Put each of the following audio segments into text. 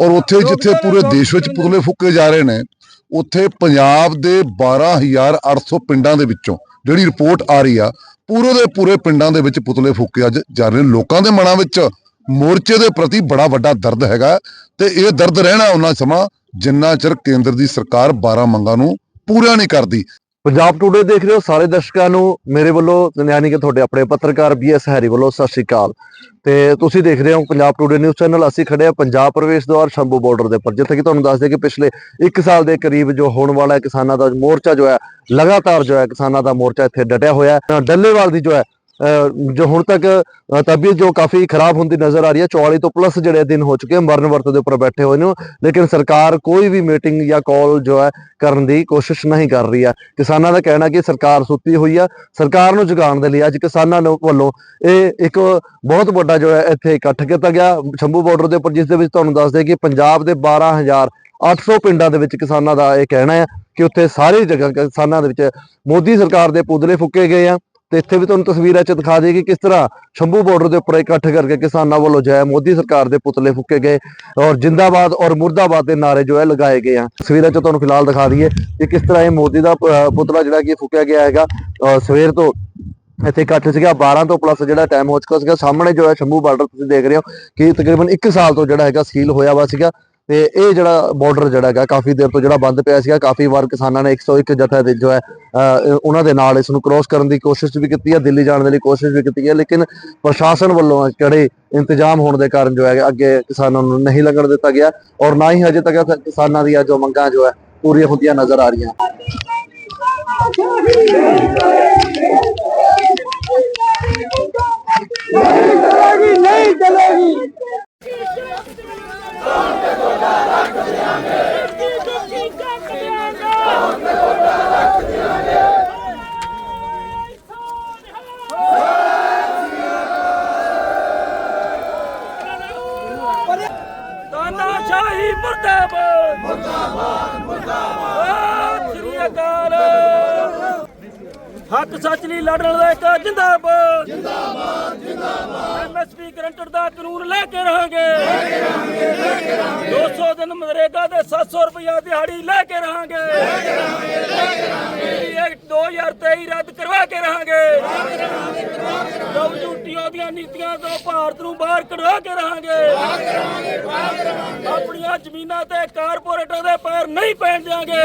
ਔਰ ਉੱਥੇ ਜਿੱਥੇ ਪੂਰੇ ਦੇਸ਼ ਵਿੱਚ ਪੁਤਲੇ ਫੁੱਕੇ ਜਾ ਰਹੇ ਨੇ, ਉੱਥੇ ਪੰਜਾਬ ਦੇ 12800 ਪਿੰਡਾਂ ਦੇ ਵਿੱਚੋਂ ਜਿਹੜੀ ਰਿਪੋਰਟ ਆ ਰਹੀ ਆ, ਪੂਰੇ ਦੇ ਪੂਰੇ ਪਿੰਡਾਂ ਦੇ ਵਿੱਚ ਪੁਤਲੇ ਫੂਕੇ ਅੱਜ ਜਾ ਰਹੇ ਲੋਕਾਂ ਦੇ ਮਨਾਂ ਵਿੱਚ ਮੋਰਚੇ ਦੇ ਪ੍ਰਤੀ ਬੜਾ ਵੱਡਾ ਦਰਦ ਹੈਗਾ ਤੇ ਇਹ ਦਰਦ ਰਹਿਣਾ ਉਹਨਾਂ ਸਮਾਂ ਜਿੰਨਾ ਚਿਰ ਕੇਂਦਰ ਦੀ ਸਰਕਾਰ 12 ਮੰਗਾਂ ਨੂੰ ਪੂਰਾ ਨਹੀਂ ਕਰਦੀ। ਪੰਜਾਬ ਟੂਡੇ ਦੇਖ ਰਹੇ ਹੋ, ਸਾਰੇ ਦਰਸ਼ਕਾਂ ਨੂੰ ਮੇਰੇ ਵੱਲੋਂ ਯਾਨੀ ਕਿ ਤੁਹਾਡੇ ਆਪਣੇ ਪੱਤਰਕਾਰ ਬੀਐਸ ਹੈਰੀ ਵੱਲੋਂ ਸਤਿ ਸ਼੍ਰੀ ਅਕਾਲ। ਤੇ ਤੁਸੀਂ ਦੇਖ ਰਹੇ ਹੋ ਪੰਜਾਬ ਟੂਡੇ ਨਿਊਜ਼ ਚੈਨਲ ਅਸੀਂ ਖੜੇ ਆ ਪੰਜਾਬ ਪ੍ਰਵੇਸ਼ ਦੁਆਰ ਸ਼ੰਭੂ ਬਾਰਡਰ ਦੇ ਉੱਪਰ, ਜਿੱਥੇ ਕਿ ਤੁਹਾਨੂੰ ਦੱਸ ਦਈਏ ਕਿ ਪਿਛਲੇ 1 ਸਾਲ ਦੇ ਕਰੀਬ ਜੋ ਹੋਣ ਵਾਲਾ ਹੈ ਕਿਸਾਨਾਂ ਦਾ ਮੋਰਚਾ ਜੋ ਹੈ, ਲਗਾਤਾਰ ਜੋ ਹੈ ਕਿਸਾਨਾਂ ਦਾ ਮੋਰਚਾ ਇੱਥੇ ਡਟਿਆ ਹੋਇਆ ਹੈ। ਡੱਲੇਵਾਲ ਦੀ ਜੋ ਹੈ ਜੋ ਹੁਣ ਤੱਕ ਤਬੀਅਤ ਜੋ ਕਾਫੀ ਖਰਾਬ ਹੁੰਦੀ ਨਜ਼ਰ ਆ ਰਹੀ ਹੈ 44 ਤੋਂ ਪਲੱਸ ਜਿਹੜੇ ਦਿਨ ਹੋ ਚੁੱਕੇ ਮਰਨ ਵਰਤ ਦੇ ਉੱਪਰ ਬੈਠੇ ਹੋਏ ਨੇ ਲੇਕਿਨ ਸਰਕਾਰ ਕੋਈ ਵੀ ਮੀਟਿੰਗ ਜਾਂ ਕਾਲ ਜੋ ਹੈ ਕਰਨ ਦੀ ਕੋਸ਼ਿਸ਼ ਨਹੀਂ ਕਰ ਰਹੀ ਹੈ। ਕਿਸਾਨਾਂ ਦਾ ਕਹਿਣਾ ਕਿ ਸਰਕਾਰ ਸੁੱਤੀ ਹੋਈ ਆ ਸਰਕਾਰ ਨੂੰ ਜਗਾਉਣ ਦੇ ਲਈ ਅੱਜ ਕਿਸਾਨਾਂ ਨੂੰ ਵੱਲੋਂ ਇਹ ਇੱਕ ਬਹੁਤ ਵੱਡਾ ਜੋ ਹੈ ਇੱਥੇ ਇਕੱਠ ਕੀਤਾ ਗਿਆ। ਸ਼ੰਭੂ ਬਾਰਡਰ ਦੇ ਉੱਪਰ, ਜਿਸ ਦੇ ਵਿੱਚ ਤੁਹਾਨੂੰ ਦੱਸ ਦੇ ਕਿ ਪੰਜਾਬ ਦੇ 12800 ਪਿੰਡਾਂ ਦੇ ਵਿੱਚ ਕਿਸਾਨਾਂ ਦਾ ਇਹ ਕਹਿਣਾ ਹੈ ਕਿ ਉੱਥੇ ਸਾਰੀ ਜਗ੍ਹਾ ਕਿਸਾਨਾਂ ਦੇ ਵਿੱਚ ਮੋਦੀ ਸਰਕਾਰ ਦੇ ਪੁਤਲੇ ਫੁੱਕੇ ਗਏ ਆ। ਤੇ ਇੱਥੇ ਵੀ ਤੁਹਾਨੂੰ ਤਸਵੀਰਾਂ 'ਚ ਦਿਖਾ ਦੇਗੀ ਕਿਸ ਤਰ੍ਹਾਂ ਸ਼ੰਭੂ ਬਾਰਡਰ ਦੇ ਉੱਪਰ ਇਕੱਠ ਕਰਕੇ ਕਿਸਾਨਾਂ ਵੱਲੋਂ ਜੋ ਹੈ ਮੋਦੀ ਸਰਕਾਰ ਦੇ ਪੁਤਲੇ ਫੁੱਕੇ ਗਏ ਔਰ ਜਿੰਦਾਬਾਦ ਔਰ ਮੁਰਦਾਬਾਦ ਦੇ ਨਾਰੇ ਜੋ ਹੈ ਲਗਾਏ ਗਏ ਆ। ਤਸਵੀਰਾਂ 'ਚ ਤੁਹਾਨੂੰ ਫਿਲਹਾਲ ਦਿਖਾ ਦਈਏ ਕਿ ਕਿਸ ਤਰ੍ਹਾਂ ਇਹ ਮੋਦੀ ਦਾ ਪੁਤਲਾ ਜਿਹੜਾ ਕਿ ਫੁੱਕਿਆ ਗਿਆ ਹੈਗਾ ਸਵੇਰ ਤੋਂ ਇੱਥੇ ਇਕੱਠ ਸੀਗਾ 12 ਤੋਂ ਪਲੱਸ ਜਿਹੜਾ ਟਾਈਮ ਹੋ ਚੁੱਕਾ ਸੀਗਾ। ਸਾਹਮਣੇ ਜੋ ਹੈ ਸ਼ੰਭੂ ਬਾਰਡਰ ਤੁਸੀਂ ਦੇਖ ਰਹੇ ਹੋ ਕਿ ਤਕਰੀਬਨ 1 ਸਾਲ ਤੋਂ ਜਿਹੜਾ ਹੈਗਾ ਸੀਲ ਹੋਇਆ ਵਾ ਸੀਗਾ। ਤੇ ਇਹ ਜਿਹੜਾ ਬਾਰਡਰ ਜਿਹੜਾ ਹੈਗਾ, ਕਾਫੀ ਦੇਰ ਤੋਂ ਜਿਹੜਾ ਬੰਦ ਪਿਆ ਸੀਗਾ, ਕਾਫੀ ਵਾਰ ਕਿਸਾਨਾਂ ਨੇ 101 ਜਥਾ ਦੇ ਜੋ ਹੈ ਉਹਨਾਂ ਦੇ ਨਾਲ ਇਸ ਨੂੰ ਕ੍ਰੋਸ ਕਰਨ ਦੀ ਕੋਸ਼ਿਸ਼ ਵੀ ਕੀਤੀ ਹੈ, ਦਿੱਲੀ ਜਾਣ ਦੇ ਲਈ ਕੋਸ਼ਿਸ਼ ਵੀ ਕੀਤੀ ਹੈ, ਲੇਕਿਨ ਪ੍ਰਸ਼ਾਸਨ ਵੱਲੋਂ ਕੜੇ ਇੰਤਜ਼ਾਮ ਹੋਣ ਦੇ ਕਾਰਨ ਜੋ ਹੈ ਅੱਗੇ ਕਿਸਾਨਾਂ ਨੂੰ ਨਹੀਂ ਲੱਗਣ ਦਿੱਤਾ ਗਿਆ ਔਰ ਨਾ ਹੀ ਹਜੇ ਤੱਕ ਕਿਸਾਨਾਂ ਦੀਆਂ ਜੋ ਮੰਗਾਂ ਜੋ ਹੈ, ਪੂਰੀਆਂ ਹੁੰਦੀਆਂ ਨਜ਼ਰ ਆ ਰਹੀਆਂ। ਤਾਨਾਸ਼ਾਹੀ ਮੁਰਦਾਬਾਦ। ਮੁਰਦਾਬਾਦ ਮੁਰਦਾਬਾਦ। ਸ੍ਰੀ ਅਕਾਲ। ਹੱਕ ਸੱਚ ਲਈ ਲੜਨ ਦਾ ਇੱਕ ਜਿੰਦਾਬਾਦ ਜਿੰਦਾਬਾਦ ਜਿੰਦਾਬਾਦ ਐਮਐਸਪੀ ਗਰੰਟਡ ਦਾ ਕਾਨੂੰਨ ਲੈ ਕੇ ਰਹਾਂਗੇ। ਲੈ ਕੇ ਰਹਾਂਗੇ ਲੈ ਕੇ ਰਹਾਂਗੇ 200 ਦਿਨ ਮਨਰੇਗਾ ਦੇ 700 ਰੁਪਇਆ ਦਿਹਾੜੀ ਲੈ ਕੇ ਰਹਾਂਗੇ। ਲੈ ਕੇ ਰਹਾਂਗੇ ਲੈ ਕੇ ਰਹਾਂਗੇ ਇਹ 2023 ਰੱਦ ਕਰਵਾ ਕੇ ਰਹਾਂਗੇ। ਕਰਵਾ ਕੇ ਕਰਵਾ ਕੇ ਰਹਾਂਗੇ ਝੂਠੀਆਂ ਦੀਆਂ ਨੀਤੀਆਂ ਤੋਂ ਭਾਰਤ ਨੂੰ ਬਾਹਰ ਕਢਵਾ ਕੇ ਰਹਾਂਗੇ। ਆਪਣੀਆਂ ਜ਼ਮੀਨਾਂ ਤੇ ਕਾਰਪੋਰੇਟਾਂ ਦੇ ਪੈਰ ਨਹੀਂ ਪੈਣ ਦਿਆਂਗੇ।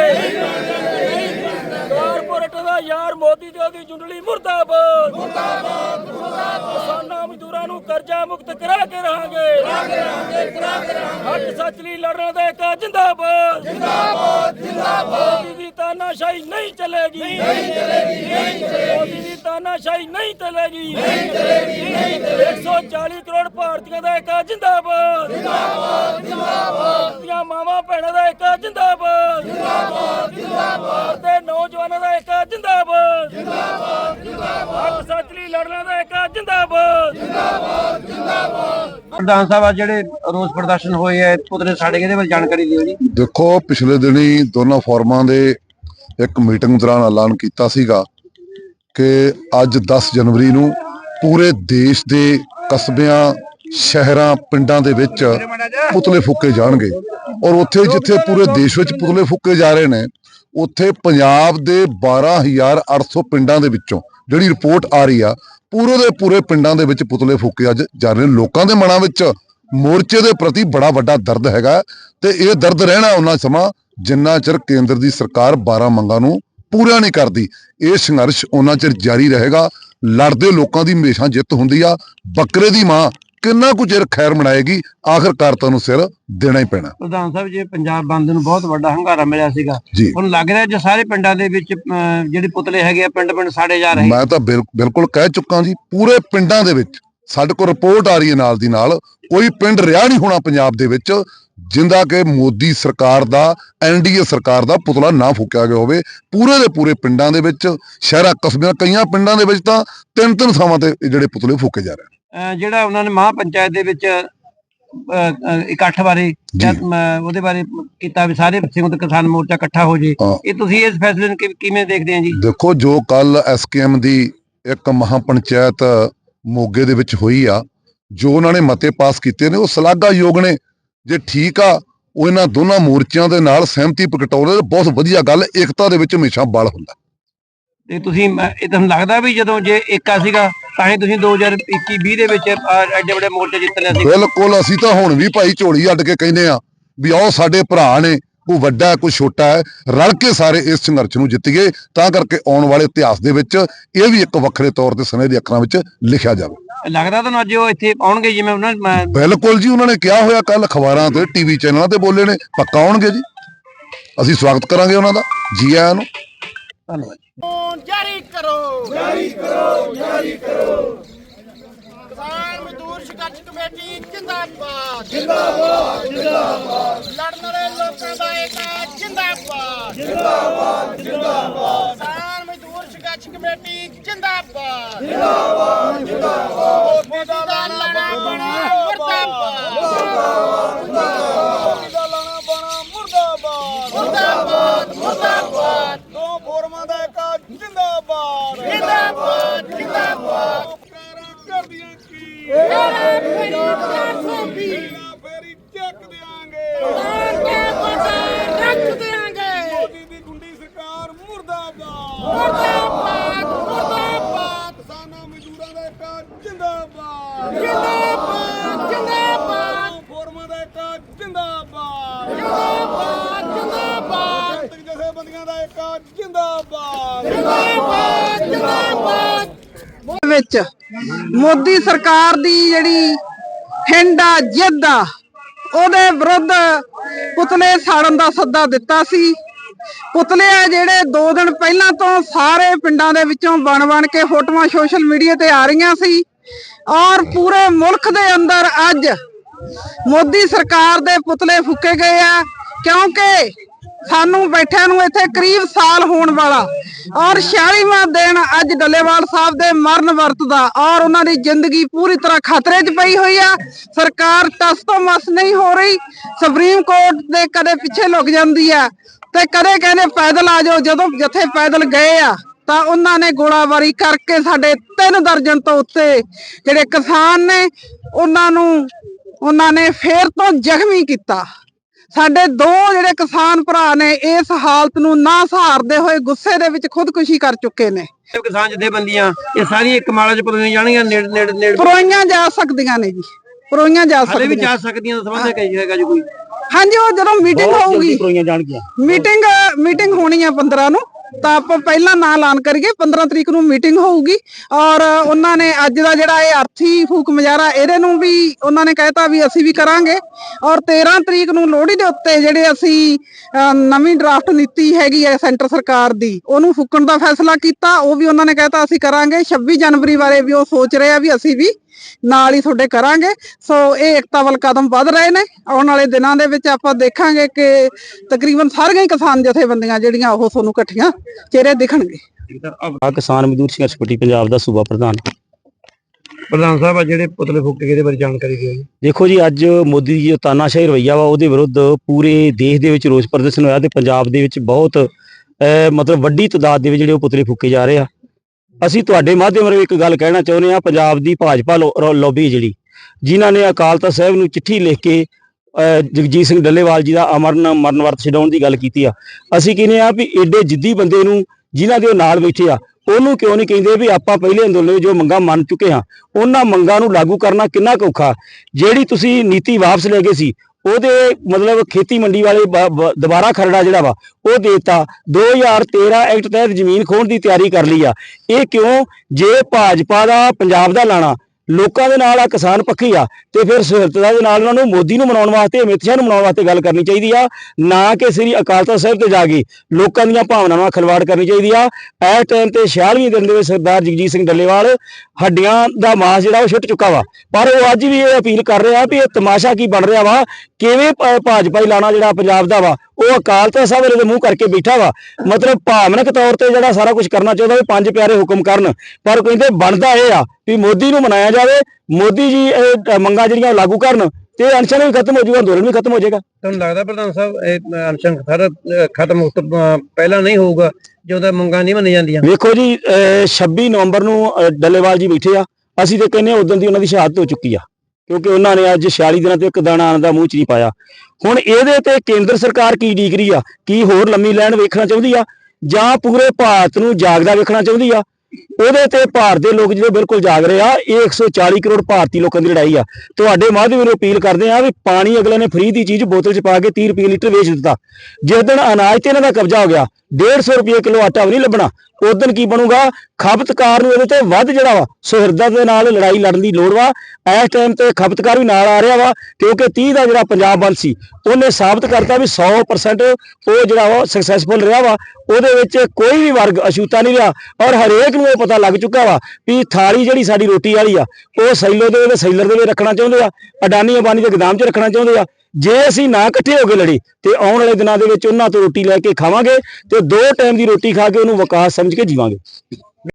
ਕਾਰਪੋਰੇਟਾਂ ਦਾ ਯਾਰ ਮੋਦੀ ਦੀ ਉਹਦੀ ਜੁੰਡਲੀ ਮੁਰਦਾਬਾਦ ਮੁਰਦਾਬਾਦ ਮੁਰਦਾਬਾਦ। ਕਿਸਾਨਾਂ ਨੂੰ ਕਰਜ਼ਾ ਮੁਕਤ ਕਰਾ ਕੇ ਰਹਾਂਗੇ। ਕਰਾ ਕੇ ਰਹਾਂਗੇ ਕਰਾ ਕੇ ਰਹਾਂਗੇ ਹੱਕ ਸੱਚ ਲਈ ਲੜਨ ਦਾ ਇੱਕ ਜਿੰਦਾਬਾਦ। ਜਿੰਦਾਬਾਦ ਜਿੰਦਾਬਾਦ। ਤਾਨਾਸ਼ਾਹੀ ਨਹੀਂ ਚੱਲੇਗੀ। ਨਹੀਂ ਚਲੇਗੀ ਨਹੀਂ ਚਲੇਗੀ। ਮੋਦੀ ਦੀ ਤਾਨਾਸ਼ਾਹੀ ਨਹੀਂ ਚੱਲੇਗੀ। ਨਹੀਂ ਚਲੇਗੀ ਨਹੀਂ ਚਲੇਗੀ। 140 ਕਰੋੜ ਭਾਰਤੀਆਂ ਦਾ ਇੱਕ ਜਿੰਦਾਬਾਦ। ਜਿੰਦਾਬਾਦ ਜਿੰਦਾਬਾਦ। ਦੀਆਂ ਮਾਵਾਂ ਭੈਣਾਂ ਦਾ ਇੱਕ ਜਿੰਦਾਬਾਦ। ਜਿੰਦਾਬਾਦ ਜਿੰਦਾਬਾਦ। ਤੇ ਨੌਜਵਾਨਾਂ ਦਾ ਇੱਕ ਜਿੰਦਾਬਾਦ। ਜਿੰਦਾਬਾਦ ਜਿੰਦਾਬਾਦ। ਸੱਚ ਲਈ ਲੜਨ ਦਾ ਇੱਕ ਜਿੰਦਾਬਾਦ। ਪ੍ਰਧਾਨ ਸਾਹਿਬ ਆ ਜਿਹੜੇ ਰੋਸ ਪ੍ਰਦਰਸ਼ਨ ਹੋਏ ਆ ਪੁਤਲੇ ਸਾਡੇ ਇਹਦੇ ਬਾਰੇ ਜਾਣਕਾਰੀ ਦਿਓ ਜੀ? ਦੇਖੋ ਪਿਛਲੇ ਦਿਨੀ ਦੋਨਾਂ ਫੋਰਮਾਂ ਦੇ ਇੱਕ ਮੀਟਿੰਗ ਦੌਰਾਨ ਐਲਾਨ ਕੀਤਾ ਸੀਗਾ ਕਿ ਅੱਜ 10 ਜਨਵਰੀ ਨੂੰ ਪੂਰੇ ਦੇਸ਼ ਦੇ ਕਸਬਿਆਂ, ਸ਼ਹਿਰਾਂ, ਪਿੰਡਾਂ ਦੇ ਵਿੱਚ ਪੁਤਲੇ ਫੂਕੇ ਜਾਣਗੇ। ਔਰ ਉੱਥੇ ਜਿੱਥੇ ਪੂਰੇ ਦੇਸ਼ ਵਿੱਚ ਪੁਤਲੇ ਫੂਕੇ ਜਾ ਰਹੇ ਨੇ, ਉੱਥੇ ਪੰਜਾਬ ਦੇ 12800 ਪਿੰਡਾਂ ਦੇ ਵਿੱਚੋਂ ਜਿਹੜੀ ਰਿਪੋਰਟ ਆ ਰਹੀ ਆ, ਪੂਰੇ ਦੇ ਪੂਰੇ ਪਿੰਡਾਂ ਦੇ ਵਿੱਚ ਪੁਤਲੇ ਫੂਕੇ ਅੱਜ ਜਾ ਰਹੇ ਨੇ। ਲੋਕਾਂ ਦੇ ਮਨਾਂ ਵਿੱਚ ਮੋਰਚੇ ਦੇ ਪ੍ਰਤੀ ਬੜਾ ਵੱਡਾ ਦਰਦ ਹੈਗਾ ਤੇ ਇਹ ਦਰਦ ਰਹਿਣਾ ਉਹਨਾਂ ਸਮਾਂ ਜਿੰਨਾ ਚਿਰ ਕੇਂਦਰ ਦੀ ਸਰਕਾਰ 12 ਮੰਗਾਂ ਨੂੰ ਪੂਰਾ ਨਹੀਂ ਕਰਦੀ ਇਹ ਸੰਘਰਸ਼ ਉਹਨਾਂ ਚਿਰ ਜਾਰੀ ਰਹੇਗਾ। ਲੜਦੇ ਲੋਕਾਂ ਦੀ ਹਮੇਸ਼ਾ ਜਿੱਤ ਹੁੰਦੀ ਆ। ਬੱਕਰੇ ਦੀ ਮਾਂ ਕਿੰਨਾ ਕੁ ਚਿਰ ਖੈਰ ਮਨਾਏਗੀ ਆਖਰਕਾਰ ਤੁਹਾਨੂੰ ਸਿਰ ਦੇਣਾ ਹੀ ਪੈਣਾ। ਪ੍ਰਧਾਨ ਸਾਹਿਬ ਜੀ ਪੰਜਾਬ ਬੰਦ ਨੂੰ ਬਹੁਤ ਵੱਡਾ ਹੰਗਾਰਾ ਮਿਲਿਆ ਸੀਗਾ। ਹੁਣ ਲੱਗ ਰਿਹਾ ਜੇ ਸਾਰੇ ਪਿੰਡਾਂ ਦੇ ਵਿੱਚ ਜਿਹੜੇ ਪੁਤਲੇ ਹੈਗੇ ਆ ਪਿੰਡ ਪਿੰਡ ਸਾੜੇ ਜਾ ਰਹੇ। ਮੈਂ ਤਾਂ ਬਿਲ- ਬਿਲਕੁਲ ਕਹਿ ਚੁੱਕਾ ਜੀ ਪੂਰੇ ਪਿੰਡਾਂ ਦੇ ਵਿੱਚ ਸਾਡੇ ਕੋਲ ਰਿਪੋਰਟ ਆ ਰਹੀ ਹੈ ਨਾਲ ਦੀ ਨਾਲ ਕੋਈ ਪਿੰਡ ਰਿਹਾ ਨਹੀਂ ਹੋਣਾ ਪੰਜਾਬ ਦੇ ਵਿੱਚ। ਜਿੰਦਾ ਕਿ ਮੋਦੀ ਸਰਕਾਰ ਦਾ ਐਨਡੀਏ ਸਰਕਾਰ ਦਾ ਪੁਤਲਾ ਨਾ ਫੂਕਿਆ ਗਿਆ ਹੋਵੇ ਪੂਰੇ ਦੇ ਪੂਰੇ ਪਿੰਡਾਂ ਦੇ ਵਿੱਚ ਸ਼ਹਿਰਾਂ ਕਸਬਿਆਂ ਕਈਆਂ ਪਿੰਡਾਂ ਦੇ ਵਿੱਚ ਤਾਂ ਤਿੰਨ ਤਿੰਨ ਥਾਵਾਂ ਤੇ ਜਿਹੜੇ ਪੁਤਲੇ ਫੂਕੇ ਜਾ ਰਹੇ ਨੇ ਜਿਹੜਾ ਉਹਨਾਂ ਨੇ ਮਹਾ ਪੰਚਾਇਤ ਦੇ ਵਿੱਚ ਇਕੱਠ ਬਾਰੇ ਉਹਦੇ ਬਾਰੇ ਕੀਤਾ ਵੀ ਸਾਰੇ ਸੰਯੁਕਤ ਕਿਸਾਨ ਮੋਰਚਾ ਇਕੱਠਾ ਹੋ ਜੇ। ਇਹ ਤੁਸੀਂ ਇਸ ਫੈਸਲੇ ਨੂੰ ਕਿਵੇਂ ਦੇਖਦੇ ਆ ਜੀ? ਦੇਖੋ ਜੋ ਕੱਲ ਐਸਕੇਐਮ ਦੀ ਇੱਕ ਮਹਾਪੰਚਾਇਤ ਮੋਗੇ ਦੇ ਵਿੱਚ ਹੋਈ ਆ ਜੋ ਉਹਨਾਂ ਨੇ ਮਤੇ ਪਾਸ ਕੀਤੇ ਨੇ ਉਹ ਸ਼ਲਾਘਾਯੋਗ ਨੇ। ਜੇ ਠੀਕ ਆ ਉਹ ਇਹਨਾਂ ਦੋਨਾਂ ਮੋਰਚਿਆਂ ਦੇ ਨਾਲ ਸਹਿਮਤੀ ਪ੍ਰਗਟਾਉਂਦੇ ਤਾਂ ਬਹੁਤ ਵਧੀਆ ਗੱਲ ਏਕਤਾ ਦੇ ਵਿੱਚ ਹਮੇਸ਼ਾ ਬਲ ਹੁੰਦਾ। ਤੇ ਤੁਸੀਂ ਇਹ ਤੁਹਾਨੂੰ ਲੱਗਦਾ ਵੀ ਜਦੋਂ ਜੇ ਏਕਾ ਸੀਗਾ ਤਾਂ ਹੀ ਤੁਸੀਂ 2021 20 ਦੇ ਵਿੱਚ ਐਡੇ ਵੱਡੇ ਮੋਰਚੇ ਜਿੱਤ ਲਿਆ ਸੀ। ਬਿਲਕੁਲ ਅਸੀਂ ਤਾਂ ਹੁਣ ਵੀ ਭਾਈ ਝੋਲੀ ਅੱਡ ਕੇ ਕਹਿੰਦੇ ਆ ਵੀ ਆਓ ਸਾਡੇ ਭਰਾ ਨੇ ਕੋਈ ਵੱਡਾ ਕੋਈ ਛੋਟਾ ਹੈ ਰਲ ਕੇ ਸਾਰੇ ਇਸ ਸੰਘਰਸ਼ ਨੂੰ ਜਿੱਤੀਏ ਤਾਂ ਕਰਕੇ ਆਉਣ ਵਾਲੇ ਇਤਿਹਾਸ ਦੇ ਵਿੱਚ ਇਹ ਵੀ ਇੱਕ ਵੱਖਰੇ ਤੌਰ ਤੇ ਸਮੇਂ ਦੇ ਅੱਖਰਾਂ ਵਿੱਚ ਲਿਖਿਆ ਜਾਵੇ। ਲੱਗਦਾ ਤੁਹਾਨੂੰ ਅੱਜ ਉਹ ਇੱਥੇ ਆਉਣਗੇ ਜਿਵੇਂ ਉਹਨਾਂ ਮੈਂ ਬਿਲਕੁਲ ਜੀ ਉਹਨਾਂ ਨੇ ਕਿਹਾ ਹੋਇਆ ਕੱਲ ਅਖਬਾਰਾਂ ਤੇ ਟੀਵੀ ਚੈਨਲਾਂ ਤੇ ਬੋਲੇ ਨੇ। ਪੱਕਾ ਆਉਣਗੇ ਜੀ। ਅਸੀਂ ਸਵਾਗਤ ਕਰਾਂਗੇ ਉਹਨਾਂ ਦਾ। ਜੀ ਆਇਆਂ ਨੂੰ। ਧੰਨਵਾਦ ਜਾਰੀ ਕਰੋ। ਜਾਰੀ ਕਰੋ ਜਾਰੀ ਕਰੋ। ਕਿਸਾਨ ਮਜ਼ਦੂਰ ਸੰਘਰਸ਼ ਕਮੇਟੀ ਜਿੰਦਾਬਾਦ। ਜਿੰਦਾਬਾਦ ਜਿੰਦਾਬਾਦ। ਲੜਨ ਵਾਲੇ ਲੋਕਾਂ ਦਾ ਏਕਾ ਜਿੰਦਾਬਾਦ। ਜਿੰਦਾਬਾਦ ਜਿੰਦਾਬਾਦ। ਕਮੇਟੀ ਜਿੰਦਾਬਾਦ। ਜਿੰਦਾਬਾਦ ਜਿੰਦਾਬਾਦ। ਮੋਦੀ ਦਾ ਲਾਣਾ ਬਣਾ ਮੁਰਦਾਬਾਦ ਮੋਦੀ ਦਾ ਲਾਣਾ ਬਣਾ ਮੁਰਦਾਬਾਦ ਮੁਰਦਾਬਾਦ ਮੁਰਦਾਬਾਦ ਦੋ ਫੋਰਮਾਂ ਦਾ ਇੱਕ ਜਿੰਦਾਬਾਦ ਜਿੰਦਾਬਾਦ ਜਿੰਦਾਬਾਦ ਕਾਰਾਂ ਕਰਦੀਆਂ ਕੀ ਤੇਰੇ ਫੇਰੀ 420 ਫੇਰੀ ਚੱਕ ਦਿਆਂਗੇ ਰੱਖ ਦਿਆਂਗੇ ਮੋਦੀ ਦੀ ਗੁੰਡੀ ਸਰਕਾਰ ਮੁਰਦਾਬਾਦ ਮੁਰਦਾਬਾਦ ਮੁਰਦਾਬਾਦ ਕਿਸਾਨਾਂ ਮਜ਼ਦੂਰਾਂ ਦਾ ਇੱਕ ਜਿੰਦਾਬਾਦ ਜਿੰਦਾਬਾਦ ਜਿੰਦਾਬਾਦ ਫੋਰਮਾਂ ਦਾ ਇੱਕ ਜਿੰਦਾਬਾਦ ਜਿੰਦਾਬਾਦ ਜਿੰਦਾਬਾਦ ਤੱਕ ਜਥੇਬੰਦੀਆਂ ਦਾ ਇੱਕ ਜਿੰਦਾਬਾਦ ਜਿੰਦਾਬਾਦ ਜਿੰਦਾਬਾਦ ਵਿੱਚ ਮੋਦੀ ਸਰਕਾਰ ਦੀ ਜਿਹੜੀ ਹਿੰਡਾ ਜਿੱਦ ਉਹਦੇ ਵਿਰੁੱਧ ਪੁਤਲੇ ਸਾੜਨ ਦਾ ਸੱਦਾ ਦਿੱਤਾ ਸੀ। ਪੁਤਲੇ ਆ ਜਿਹੜੇ 2 ਦਿਨ ਪਹਿਲਾਂ ਤੋਂ ਸਾਰੇ ਪਿੰਡਾਂ ਦੇ ਵਿੱਚੋਂ ਬਣ ਬਣ ਕੇ ਫੋਟੋਆਂ ਸੋਸ਼ਲ ਮੀਡੀਆ ਤੇ ਆ ਰਹੀਆਂ ਸੀ ਔਰ ਪੂਰੇ ਮੁਲਕ ਦੇ ਅੰਦਰ ਅੱਜ ਮੋਦੀ ਸਰਕਾਰ ਦੇ ਪੁਤਲੇ ਫੂਕੇ ਗਏ ਆ, ਕਿਉਂਕਿ ਸਾਨੂੰ ਬੈਠਿਆਂ ਨੂੰ ਇੱਥੇ ਕਰੀਬ ਸਾਲ ਹੋਣ ਵਾਲਾ ਔਰ 46ਵਾਂ ਦਿਨ ਅੱਜ ਡੱਲੇਵਾਲ ਸਾਹਿਬ ਦੇ ਮਰਨ ਵਰਤ ਦਾ ਔਰ ਉਹਨਾਂ ਦੀ ਜ਼ਿੰਦਗੀ ਪੂਰੀ ਤਰ੍ਹਾਂ ਖਤਰੇ 'ਚ ਪਈ ਹੋਈ ਆ। ਸਰਕਾਰ ਟਸ ਤੋਂ ਮਸ ਨਹੀਂ ਹੋ ਰਹੀ। ਸੁਪਰੀਮ ਕੋਰਟ ਦੇ ਕਦੇ ਪਿੱਛੇ ਲੁਕ ਜਾਂਦੀ ਆ ਤੇ ਕਦੇ ਕਹਿੰਦੇ ਪੈਦਲ ਆ ਜਾਓ। ਜਦੋਂ ਜਥੇ ਪੈਦਲ ਗਏ ਆ, ਤਾਂ ਉਹਨਾਂ ਨੇ ਗੋਲਾਬਾਰੀ ਕਰਕੇ ਸਾਡੇ ਤਿੰਨ ਦਰਜਨ ਤੋਂ ਉੱਤੇ ਜਿਹੜੇ ਕਿਸਾਨ ਨੇ, ਉਹਨਾਂ ਨੂੰ, ਉਹਨਾਂ ਨੇ ਫੇਰ ਤੋਂ ਜ਼ਖਮੀ ਕੀਤਾ। ਸਾਡੇ ਦੋ ਜਿਹੜੇ ਕਿਸਾਨ ਭਰਾ ਨੇ ਇਸ ਹਾਲਤ ਨੂੰ ਨਾ ਸਹਾਰਦੇ ਹੋਏ ਗੁੱਸੇ ਦੇ ਵਿੱਚ ਖੁਦਕੁਸ਼ੀ ਕਰ ਚੁੱਕੇ ਨੇ। ਕਿਸਾਨ ਜਥੇਬੰਦੀਆਂ ਇਹ ਸਾਰੀਆਂ ਇੱਕ ਮਾਲਾ ਚ ਪਰੋਈਆਂ ਜਾਣਗੀਆਂ ਨੇੜੇ ਨੇੜੇ ਨੇੜੇ ਪਰੋਈਆਂ ਜਾ ਸਕਦੀਆਂ ਨੇ ਜੀ। ਪਰੋਈਆਂ ਜਾ ਹਾਲੇ ਵੀ ਸਕਦੀਆਂ ਜਾ ਸਕਦੀਆਂ ਦਾ ਸੰਬੰਧ ਹੈ ਹੈਗਾ ਜੀ ਕੋਈ। ਹਾਂਜੀ ਉਹ ਜਦੋਂ ਮੀਟਿੰਗ ਹੋਊਗੀ। ਪਰੋਈਆਂ ਜਾਣਗੀਆਂ। ਮੀਟਿੰਗ ਮੀਟਿੰਗ ਹੋਣੀ ਆ 15 ਨੂੰ। ਤਾਂ ਆਪਾਂ ਪਹਿਲਾਂ ਨਾਂ ਐਲਾਨ ਕਰੀਏ 15 ਤਰੀਕ ਨੂੰ ਮੀਟਿੰਗ ਹੋਊਗੀ ਔਰ ਉਹਨਾਂ ਨੇ ਅੱਜ ਦਾ ਜਿਹੜਾ ਇਹ ਅਰਥੀ ਫੂਕ ਮਜਾਰਾ, ਇਹਦੇ ਨੂੰ ਵੀ ਉਹਨਾਂ ਨੇ ਕਹਿਤਾ ਵੀ ਅਸੀਂ ਵੀ ਕਰਾਂਗੇ ਔਰ 13 ਤਰੀਕ ਨੂੰ ਲੋਹੜੀ ਦੇ ਉੱਤੇ ਜਿਹੜੇ ਅਸੀਂ ਨਵੀਂ ਡਰਾਫਟ ਨੀਤੀ ਹੈਗੀ ਹੈ ਸੈਂਟਰ ਸਰਕਾਰ ਦੀ, ਉਹਨੂੰ ਫੂਕਣ ਦਾ ਫੈਸਲਾ ਕੀਤਾ, ਉਹ ਵੀ ਉਹਨਾਂ ਨੇ ਕਹਿਤਾ ਅਸੀਂ ਕਰਾਂਗੇ 26 ਜਨਵਰੀ ਬਾਰੇ ਵੀ ਉਹ ਸੋਚ ਰਹੇ ਆ ਵੀ ਅਸੀਂ ਵੀ ਨਾਲ ਹੀ ਤੁਹਾਡੇ ਕਰਾਂਗੇ। ਸੋ ਇਹ ਏਕਤਾ ਵੱਲ ਕਦਮ ਵੱਧ ਰਹੇ ਨੇ। ਆਉਣ ਵਾਲੇ ਦਿਨਾਂ ਦੇ ਵਿੱਚ ਆਪਾਂ ਦੇਖਾਂਗੇ ਕਿ ਤਕਰੀਬਨ ਸਾਰੀਆਂ ਹੀ ਕਿਸਾਨ ਜਥੇਬੰਦੀਆਂ ਜਿਹੜੀਆਂ ਉਹ ਤੁਹਾਨੂੰ ਇਕੱਠੀਆਂ ਚਿਹਰੇ ਦਿਖਣਗੇ। ਆ ਕਿਸਾਨ ਮਜ਼ਦੂਰ ਸੰਘਰਸ਼ ਕਮੇਟੀ ਪੰਜਾਬ ਦਾ ਸੂਬਾ ਪ੍ਰਧਾਨ। ਪ੍ਰਧਾਨ ਸਾਹਿਬ ਆ ਜਿਹੜੇ ਪੁਤਲੇ ਫੂਕੇ ਇਹਦੇ ਬਾਰੇ ਜਾਣਕਾਰੀ ਦਿਓ ਜੀ? ਦੇਖੋ ਜੀ ਅੱਜ ਮੋਦੀ ਜੀ ਦਾ ਤਾਨਾਸ਼ਾਹੀ ਰਵਈਆ ਵਾ ਉਹਦੇ ਵਿਰੁੱਧ ਪੂਰੇ ਦੇਸ਼ ਦੇ ਵਿੱਚ ਰੋਸ ਪ੍ਰਦਰਸ਼ਨ ਹੋਇਆ ਤੇ ਪੰਜਾਬ ਦੇ ਵਿੱਚ ਬਹੁਤ ਮਤਲਬ ਵੱਡੀ ਤਾਦਾਦ ਦੇ ਵਿੱਚ ਜਿਹੜੇ ਉਹ ਪੁਤਲੇ ਫੂਕੇ ਜਾ ਰਹੇ ਆ। ਅਸੀਂ ਤੁਹਾਡੇ ਮਾਧਿਅਮ ਰਾਹੀਂ ਇੱਕ ਗੱਲ ਕਹਿਣਾ ਚਾਹੁੰਦੇ ਹਾਂ ਪੰਜਾਬ ਦੀ ਭਾਜਪਾ ਲੋ- ਰੋ- ਲੌਬੀ ਜਿਹੜੀ ਜਿਨ੍ਹਾਂ ਨੇ ਅਕਾਲ ਤਖਤ ਸਾਹਿਬ ਨੂੰ ਚਿੱਠੀ ਲਿਖ ਕੇ ਅਹ, ਜਗਜੀਤ ਸਿੰਘ ਡੱਲੇਵਾਲ ਜੀ ਦਾ ਅਮਰਨ ਮਰਨ ਵਰਤ ਛਡਾਉਣ ਦੀ ਗੱਲ ਕੀਤੀ ਆ। ਅਸੀਂ ਕਹਿੰਦੇ ਆ ਵੀ ਏਡੇ ਜਿੱਦੀ ਬੰਦੇ ਨੂੰ ਜਿਨ੍ਹਾਂ ਦੇ ਉਹ ਨਾਲ ਬੈਠੇ ਆ ਉਹਨੂੰ ਕਿਉਂ ਨਹੀਂ ਕਹਿੰਦੇ ਵੀ ਆਪਾਂ ਪਹਿਲੇ ਅੰਦੋਲਨ ਜੋ ਮੰਗਾਂ ਮੰਨ ਚੁੱਕੇ ਹਾਂ ਉਹਨਾਂ ਮੰਗਾਂ ਨੂੰ ਲਾਗੂ ਕਰਨਾ ਕਿੰਨਾ ਕੁ ਔਖਾ। ਜਿਹੜੀ ਤੁਸੀਂ ਨੀਤੀ ਵਾਪਸ ਲੈ ਗਏ ਸੀ ਉਹਦੇ ਮਤਲਬ ਖੇਤੀ ਮੰਡੀ ਵਾਲੇ ਦੁਬਾਰਾ ਖਰੜਾ ਜਿਹੜਾ ਵਾ, ਉਹ ਦੇਤਾ। 2013 ਐਕਟ ਤਹਿਤ ਜ਼ਮੀਨ ਖੋਣ ਦੀ ਤਿਆਰੀ ਕਰ ਲਈ ਆ। ਇਹ ਕਿਉਂ? ਜੇ ਭਾਜਪਾ ਦਾ, ਪੰਜਾਬ ਦਾ ਲਾਣਾ ਲੋਕਾਂ ਦੇ ਨਾਲ ਆ, ਕਿਸਾਨ ਪੱਖੀ ਆ, ਤੇ ਫਿਰ ਸੁਹਿਰਦਤਾ ਦੇ ਨਾਲ ਉਹਨਾਂ ਨੂੰ ਮੋਦੀ ਨੂੰ ਮਨਾਉਣ ਵਾਸਤੇ, ਅਮਿਤ ਸ਼ਾਹ ਨੂੰ ਮਨਾਉਣ ਵਾਸਤੇ ਗੱਲ ਕਰਨੀ ਚਾਹੀਦੀ ਆ, ਨਾ ਕਿ ਸ੍ਰੀ ਅਕਾਲ ਤਖਤ ਸਾਹਿਬ ਤੇ ਜਾ ਕੇ ਲੋਕਾਂ ਦੀਆਂ ਭਾਵਨਾਵਾਂ ਨਾਲ ਖਿਲਵਾੜ ਕਰਨੀ ਚਾਹੀਦੀ ਆ। ਇਸ ਟਾਈਮ ਤੇ 46ਵੇਂ ਦਿਨ ਦੇ ਵਿੱਚ ਸਰਦਾਰ ਜਗਜੀਤ ਸਿੰਘ ਡੱਲੇਵਾਲ ਹੱਡੀਆਂ ਦਾ ਮਾਸ ਜਿਹੜਾ ਉਹ ਛੁੱਟ ਚੁੱਕਾ ਵਾ। ਪਰ ਉਹ ਅੱਜ ਵੀ ਇਹ ਅਪੀਲ ਕਰ ਰਿਹਾ ਵੀ ਇਹ ਤਮਾਸ਼ਾ ਕੀ ਬਣ ਰਿਹਾ ਵਾ, ਕਿਵੇਂ ਭਾਜਪਾ ਹੀ ਲਾਣਾ ਜਿਹੜਾ ਪੰਜਾਬ ਦਾ ਵਾ। ਉਹ ਅਕਾਲ ਤਖਤ ਸਾਹਿਬ ਦੇ ਮੂੰਹ ਕਰਕੇ ਬੈਠਾ ਵਾ। ਮਤਲਬ ਭਾਵਨਕ ਤੌਰ ਤੇ ਜਿਹੜਾ ਸਾਰਾ ਕੁਝ ਕਰਨਾ ਚਾਹੁੰਦਾ ਵੀ ਪੰਜ ਪਿਆਰੇ ਹੁਕਮ ਕਰਨ। ਪਰ ਕਹਿੰਦੇ ਬਣਦਾ ਇਹ ਆ ਵੀ ਮੋਦੀ ਨੂੰ ਮਨਾਇਆ ਜਾਵੇ ਮੋਦੀ ਜੀ ਇਹ ਮੰਗਾਂ ਜਿਹੜੀਆਂ ਲਾਗੂ ਕਰਨ ਤੇ ਅਨਸ਼ਨ ਵੀ ਖਤਮ ਹੋ ਜਾਊਗਾ ਅੰਦੋਲਨ ਵੀ ਖਤਮ ਹੋ ਜਾਏਗਾ। ਤੁਹਾਨੂੰ ਲੱਗਦਾ ਪ੍ਰਧਾਨ ਸਾਹਿਬ ਇਹ ਅਨਸ਼ਨ ਖਤਮ ਪਹਿਲਾਂ ਨਹੀਂ ਹੋਊਗਾ ਜਦੋਂ ਮੰਗਾਂ ਨਹੀਂ ਮੰਨੀਆਂ ਜਾਂਦੀਆਂ? ਵੇਖੋ ਜੀ ਅ, 26 ਨਵੰਬਰ ਨੂੰ ਡੱਲੇਵਾਲ ਜੀ ਬੈਠੇ ਆ। ਅਸੀਂ ਤੇ ਕਹਿੰਦੇ ਉਦੋਂ ਦੀ ਉਹਨਾਂ ਦੀ ਸ਼ਹਾਦਤ ਹੋ ਚੁੱਕੀ ਆ। ਕਿਉਂਕਿ ਉਹਨਾਂ ਨੇ ਅੱਜ 46 ਦਿਨਾਂ ਤੋਂ ਇੱਕ ਦਾਣਾ ਆਣ ਦਾ ਮੂੰਹ ਚ ਨਹੀਂ ਪਾਇਆ। ਹੁਣ ਇਹਦੇ ਤੇ ਕੇਂਦਰ ਸਰਕਾਰ ਕੀ ਡੀਗਰੀ ਆ? ਕੀ ਹੋਰ ਲੰਮੀ ਲੈਣ ਵੇਖਣਾ ਚਾਹੁੰਦੀ ਆ? ਜਾਂ ਪੂਰੇ ਭਾਰਤ ਨੂੰ ਜਾਗਦਾ ਵੇਖਣਾ ਚਾਹੁੰਦੀ ਆ? ਉਹਦੇ ਤੇ ਭਾਰਤ ਦੇ ਲੋਕ ਜਿਹੜੇ ਬਿਲਕੁਲ ਜਾਗ ਰਹੇ ਆ, ਇਹ 140 ਕਰੋੜ ਭਾਰਤੀ ਲੋਕਾਂ ਦੀ ਲੜਾਈ ਆ। ਤੁਹਾਡੇ ਮਾਧਿਅਮ ਨੂੰ ਅਪੀਲ ਕਰਦੇ ਆ ਵੀ ਪਾਣੀ ਅਗਲੇ ਨੇ ਫ੍ਰੀ ਦੀ ਚੀਜ਼ ਬੋਤਲ 'ਚ ਪਾ ਕੇ 30 ਰੁਪਏ ਲੀਟਰ ਵੇਚ ਦਿੱਤਾ। ਜਿਸ ਦਿਨ ਅਨਾਜ ਤੇ ਇਹਨਾਂ ਦਾ ਕਬਜ਼ਾ ਹੋ ਗਿਆ 150 ਰੁਪਏ ਕਿਲੋ ਆਟਾ ਵੀ ਨਹੀਂ ਲੱਭਣਾ। ਉਸ ਦਿਨ ਕੀ ਬਣੂਗਾ? ਖਪਤਕਾਰ ਨੂੰ ਇਹਦੇ ਤੇ ਵੱਧ ਜਿਹੜਾ ਵਾ, ਸੁਹਿਰਦਾ ਦੇ ਨਾਲ ਲੜਾਈ ਲੜਨ ਦੀ ਲੋੜ ਵਾ। ਇਸ ਟਾਈਮ ਤੇ ਖਪਤਕਾਰ ਵੀ ਨਾਲ ਆ ਰਿਹਾ ਵਾ, ਕਿਉਂਕਿ 30 ਦਾ ਜਿਹੜਾ ਪੰਜਾਬ ਬੰਦ ਸੀ, ਉਹਨੇ ਸਾਬਤ ਕਰਤਾ ਵੀ 100% ਉਹ ਜਿਹੜਾ ਵਾ ਸਕਸੈਸਫੁਲ ਰਿਹਾ ਵਾ। ਉਹਦੇ ਵਿੱਚ ਕੋਈ ਵੀ ਵਰਗ ਅਛੂਤਾ ਨਹੀਂ ਰਿਹਾ। ਔਰ ਹਰੇਕ ਨੂੰ ਇਹ ਪਤਾ ਲੱਗ ਚੁੱਕਾ ਵਾ ਵੀ ਥਾਲੀ ਜਿਹੜੀ ਸਾਡੀ ਰੋਟੀ ਵਾਲੀ ਆ, ਉਹ ਸੈਲੋ ਦੇ ਤੇ ਸੈਲਰ ਦੇ ਵਿੱਚ ਰੱਖਣਾ ਚਾਹੁੰਦੇ ਆ, ਅਡਾਨੀ ਅਬਾਨੀ ਦੇ ਗੋਦਾਮ 'ਚ ਰੱਖਣਾ ਚਾਹੁੰਦੇ ਆ। ਜੇ ਅਸੀਂ ਨਾ ਇਕੱਠੇ ਹੋ ਕੇ ਲੜੇ, ਤੇ ਆਉਣ ਵਾਲੇ ਦਿਨਾਂ ਦੇ ਵਿੱਚ ਉਹਨਾਂ ਤੋਂ ਰੋਟੀ ਲੈ ਕੇ ਖਾਵਾਂਗੇ ਤੇ ਦੋ ਟਾਈਮ ਦੀ ਰੋਟੀ ਖਾ ਕੇ ਉਹਨੂੰ ਵਿਕਾਸ ਸਮਝ ਕੇ ਜੀਵਾਂਗੇ।